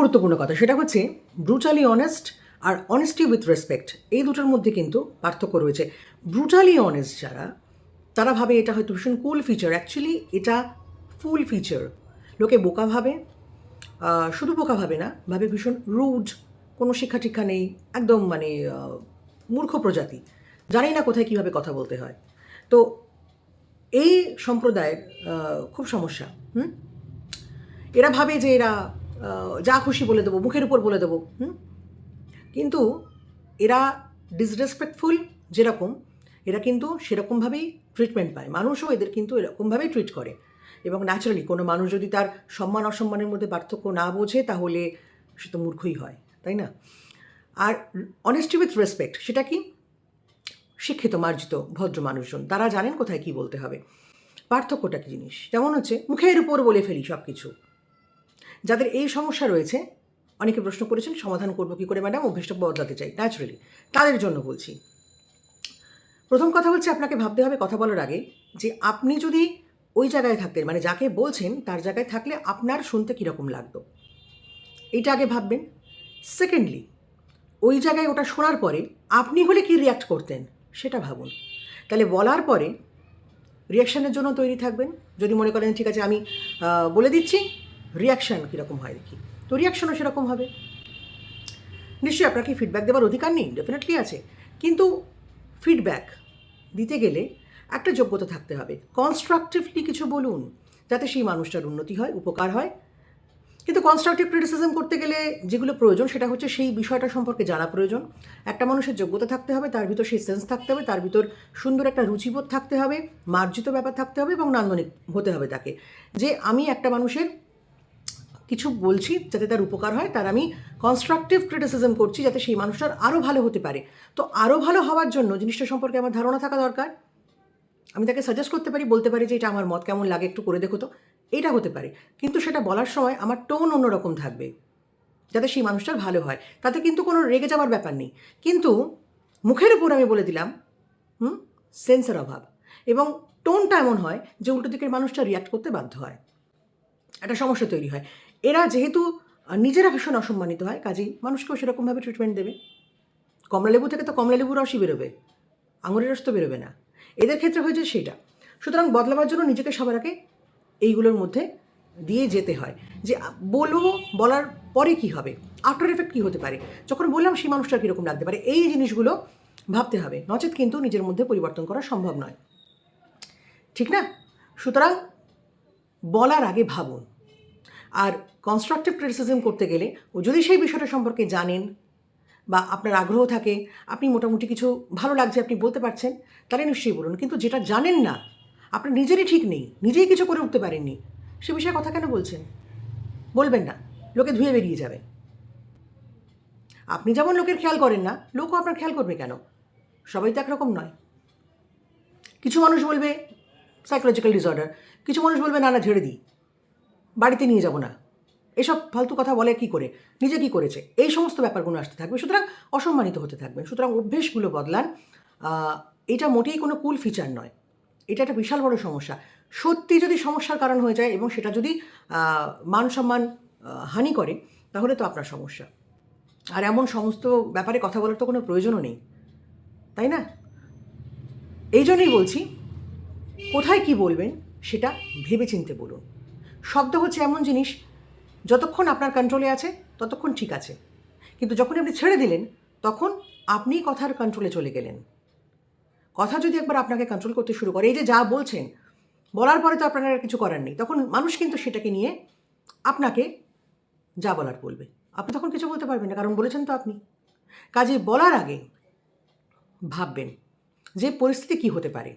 গুরুত্বপূর্ণ কথা, সেটা হচ্ছে ব্রুটালি অনেস্ট আর অনেস্টি উইথ রেসপেক্ট এই দুটোর মধ্যে কিন্তু পার্থক্য রয়েছে। ব্রুটালি অনেস্ট যারা, তারা ভাবে এটা হয়তো ভীষণ কুল ফিচার অ্যাকচুয়ালি এটা ফুল ফিচার লোকে বোকা ভাবে শুধু বোকা ভাবে না, ভাবে ভীষণ রুড কোনো শিক্ষা টিক্ষা নেই, একদম মানে মূর্খ প্রজাতি। জানেই না কোথায় কীভাবে কথা বলতে হয়। তো এই সম্প্রদায়ের খুব সমস্যা, হুম? এরা ভাবে যে এরা যা খুশি বলে দেবো, মুখের উপর বলে দেবো, হুম? কিন্তু এরা ডিসরেসপেক্টফুল যেরকম, এরা কিন্তু সেরকমভাবেই ট্রিটমেন্ট পায়। মানুষও এদের কিন্তু এরকমভাবেই ট্রিট করে। এবং ন্যাচারালি কোনো মানুষ যদি তার সম্মান, অসম্মানের মধ্যে পার্থক্য না বোঝে, তাহলে সে তো মূর্খই হয়, তাই না? আর অনেস্টি উইথ রেসপেক্ট সেটা কি? শিক্ষিত, মার্জিত, ভদ্র মানুষজন। তারা জানেন কোথায় কি বলতে হবে। পার্থক্যটা কি জিনিস? যেমন হচ্ছে, মুখের উপর বলে ফেলি সব কিছু যাদের এই সমস্যা রয়েছে, অনেকে প্রশ্ন করেছেন, সমাধান করব কী করে ম্যাডাম অভ্যেসটা বদলাতে চাই। ন্যাচুরালি তাদের জন্য বলছি। প্রথম কথা হচ্ছে আপনাকে ভাবতে হবে, কথা বলার আগে, যে আপনি যদি ওই জায়গায় থাকতেন মানে যাকে বলছেন, তার জায়গায় থাকলে আপনার শুনতে কীরকম লাগতো? এইটা আগে ভাববেন। সেকেন্ডলি ওই জায়গায় ওটা শোনার পরে আপনি হলে কি রিয়াক্ট করতেন? সেটা ভাবুন। তাহলে বলার পরে রিয়াকশানের জন্য তৈরি থাকবেন। যদি মনে করেন, ঠিক আছে, আমি বলে দিচ্ছি রিয়াকশান কীরকম হয় দেখি। তো রিয়াকশনও সেরকম হবে। নিশ্চয়ই আপনার কি ফিডব্যাক দেওয়ার অধিকার নেই ডেফিনেটলি আছে। কিন্তু ফিডব্যাক দিতে গেলে একটা যোগ্যতা থাকতে হবে। কনস্ট্রাকটিভলি কিছু বলুন, যাতে সেই মানুষটার উন্নতি হয়, উপকার হয়। কিন্তু কনস্ট্রাকটিভ ক্রিটিসিজম করতে গেলে যেগুলো প্রয়োজন, সেটা হচ্ছে সেই বিষয়টা সম্পর্কে জানা প্রয়োজন। একটা মানুষের যোগ্যতা থাকতে হবে, তার ভিতর সেই সেন্স থাকতে হবে, তার ভিতর সুন্দর একটা রুচিবোধ থাকতে হবে, মার্জিত ব্যাপার থাকতে হবে এবং নান্দনিক হতে হবে তাকে। যে আমি একটা মানুষের কিছু বলছি যাতে তার উপকার হয়, তার আমি কনস্ট্রাকটিভ ক্রিটিসিজম করছি যাতে সেই মানুষটার আরও ভালো হতে পারে। তো আরও ভালো হওয়ার জন্য জিনিসটা সম্পর্কে আমার ধারণা থাকা দরকার। আমি তাকে সাজেস্ট করতে পারি, বলতে পারি যে এটা আমার মত, কেমন লাগে একটু করে দেখো তো। এটা হতে পারে। কিন্তু সেটা বলার সময় আমার টোন অন্যরকম থাকবে, যাতে সেই মানুষটার ভালো হয়। তাতে কিন্তু কোনো রেগে যাওয়ার ব্যাপার নেই। কিন্তু মুখের উপর আমি বলে দিলাম, হুম সেন্সের অভাব। এবং টোনটা এমন হয় যে উল্টো দিকের মানুষটা রিয়াক্ট করতে বাধ্য হয়। একটা সমস্যা তৈরি হয়। এরা যেহেতু নিজেরা ভীষণ অসম্মানিত হয়, কাজেই মানুষকেও সেরকমভাবে ট্রিটমেন্ট দেবে। কমলালেবু থেকে তো কমলালেবু রসই বেরোবে, আঙুরের রস তো বেরোবে না। এদের ক্ষেত্রে হয়েছে সেটা সুতরাং বদলাবার জন্য নিজেকে সবার আগে এইগুলোর মধ্যে দিয়ে যেতে হয়। যে বলব, বলার পরে কি হবে? আফটার এফেক্ট কী হতে পারে? যখন বললাম সেই মানুষটা কীরকম লাগতে পারে? এই জিনিসগুলো ভাবতে হবে। নচেত কিন্তু নিজের মধ্যে পরিবর্তন করা সম্ভব নয়। ঠিক না? সুতরাং বলার আগে ভাবুন। আর কনস্ট্রাকটিভ ক্রিটিসিজম করতে গেলে ও যদি সেই বিষয়টা সম্পর্কে জানেন বা আপনার আগ্রহ থাকে, আপনি মোটামুটি কিছু ভালো লাগছে আপনি বলতে পারছেন, তাহলে নিশ্চয়ই বলুন। কিন্তু যেটা জানেন না, আপনার নিজেরই ঠিক নেই, নিজেই কিছু করে উঠতে পারেননি, সে বিষয়ে কথা কেন বলছেন? বলবেন না, লোকে ধুয়ে বেরিয়ে যাবে। আপনি যেমন লোকের খেয়াল করেন না, লোকও আপনার খেয়াল করবে কেন? সবাই তো একরকম নয়। কিছু মানুষ বলবে সাইকোলজিক্যাল ডিসঅর্ডার কিছু মানুষ বলবে, না না, ঝেড়ে দিই। বাড়িতে নিয়ে যাব না। এসব ফালতু কথা বলে কি করে? নিজে কি করেছে? এই সমস্ত ব্যাপারগুলো আসতে থাকবে। সুতরাং অসম্মানিত হতে থাকবেন সুতরাং অভ্যেসগুলো বদলান। এটা মোটেই কোনো কুল ফিচার নয়। এটা একটা বিশাল বড় সমস্যা। সত্যি যদি সমস্যার কারণ হয়ে যায় এবং সেটা যদি মান সম্মান হানি করে, তাহলে তো আপনার সমস্যা। আর এমন সমস্ত ব্যাপারে কথা বলার তো কোনো প্রয়োজনও নেই। তাই না? এই জন্যই বলছি, কোথায় কি বলবেন সেটা ভেবেচিন্তে বলুন। শব্দ হচ্ছে এমন জিনিস, যতক্ষণ আপনার কন্ট্রোলে আছে, ততক্ষণ ঠিক আছে। কিন্তু যখন আপনি ছেড়ে দিলেন, তখন আপনি কথার কন্ট্রোলে চলে গেলেন। কথা যদি একবার আপনাকে কন্ট্রোল করতে শুরু করে, এই যে যা বলছেন, বলার পরে তো আপনার আর কিছু করার নেই। তখন মানুষ কিন্তু সেটাকে নিয়ে আপনাকে যা বলার বলবে। আপনি তখন কিছু বলতে পারবেন না, কারণ বলেছেন তো আপনি। কাজে বলার আগে ভাববেন যে পরিস্থিতি কি হতে পারে।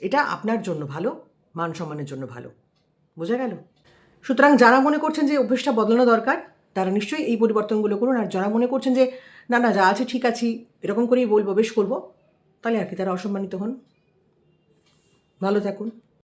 এটা আপনার জন্য ভালো, মান সম্মানের জন্য ভালো। বোঝা গেল? সুতরাং যারা মনে করছেন যে অভ্যেসটা বদলানো দরকার, তারা নিশ্চয়ই এই পরিবর্তনগুলো করুন। আর যারা মনে করছেন যে, না না, যা আছে ঠিক আছি, এরকম করেই বলব, বেশ করব, তাহলে আর কি তারা অসম্মানিত হন। ভালো থাকুন।